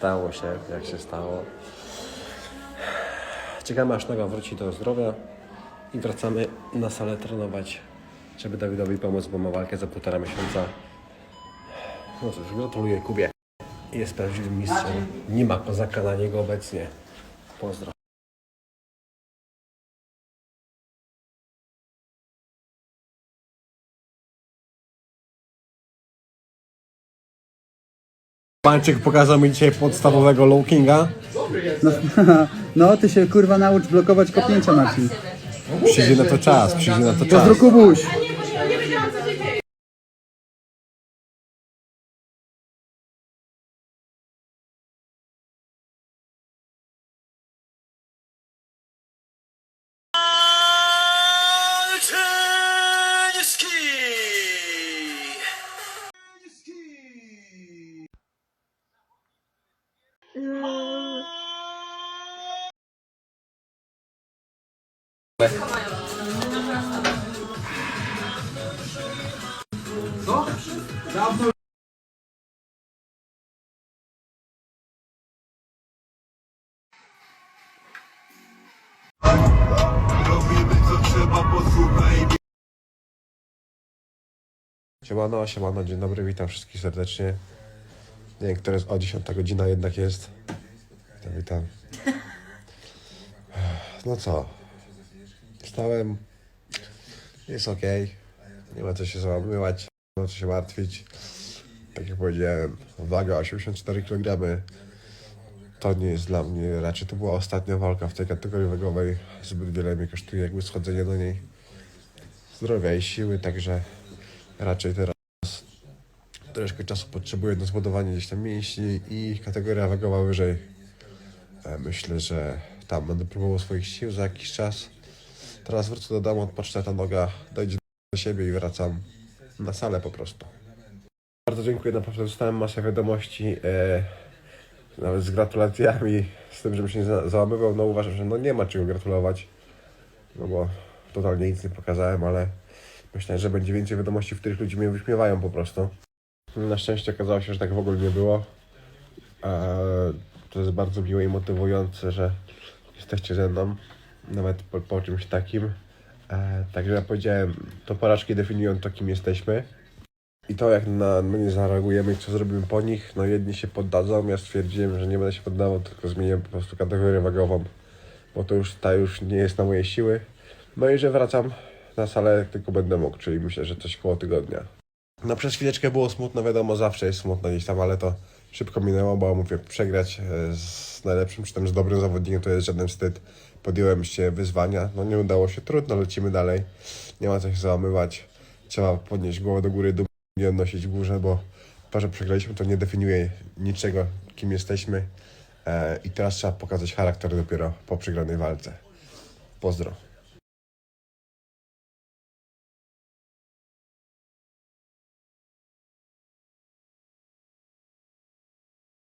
Stało się, jak się stało. Czekamy aż noga wróci do zdrowia i wracamy na salę trenować, żeby Dawidowi pomóc, bo ma walkę za półtora miesiąca. No cóż, gratuluję Kubie. Jest prawdziwym mistrzem. Nie ma kozaka na niego obecnie. Pozdro. Pańczyk pokazał mi dzisiaj podstawowego low kinga. No, ty się kurwa naucz blokować kopnięcia, Marcin. Przyjdzie na to czas, przyjdzie na to czas. Pozdro Kubuś! Co posłuchaj Siemano, siemano, dzień dobry, witam wszystkich serdecznie. Nie wiem, które jest, o 10 godzina jednak jest. Witam, witam. No co, wstałem, jest ok, nie ma co się załamywać, nie ma co się martwić. Tak jak powiedziałem, waga 84 kg. To nie jest dla mnie, raczej to była ostatnia walka w tej kategorii wagowej. Zbyt wiele mi kosztuje jakby schodzenie do niej zdrowia i siły, także raczej teraz troszkę czasu potrzebuję na zbudowanie gdzieś tam mięśni i kategoria wagowa wyżej. E, Myślę, że tam będę próbował swoich sił za jakiś czas. Teraz wrócę do domu, odpocznę ta noga, dojdzie do siebie i wracam na salę po prostu. Bardzo dziękuję, naprawdę dostałem masę wiadomości, e, nawet z gratulacjami, z tym, żebym się nie za- załamywał. No uważam, że no nie ma czego gratulować, no bo totalnie nic nie pokazałem, ale myślę, że będzie więcej wiadomości, w których ludzie mnie wyśmiewają po prostu. Na szczęście okazało się, że tak w ogóle nie było. E, to jest bardzo miłe i motywujące, że jesteście ze mną, nawet po, po czymś takim. E, także jak powiedziałem, to porażki definiują to, kim jesteśmy. I to, jak na my zareagujemy i co zrobimy po nich, no jedni się poddadzą, ja stwierdziłem, że nie będę się poddawał, tylko zmienię po prostu kategorię wagową, bo to już, ta już nie jest na moje siły. No i że wracam na salę, jak tylko będę mógł, czyli myślę, że coś koło tygodnia. No przez chwileczkę było smutno, wiadomo, zawsze jest smutno gdzieś tam, ale to szybko minęło, bo mówię, przegrać e, z najlepszym, czy tam z dobrym zawodnikiem to jest żaden wstyd. Podjąłem się wyzwania, no nie udało się, trudno, lecimy dalej. Nie ma co się załamywać. Trzeba podnieść głowę do góry, dum- nie odnosić górze, bo to, że przegraliśmy, to nie definiuje niczego, kim jesteśmy. E, I teraz trzeba pokazać charakter dopiero po przegranej walce. Pozdro.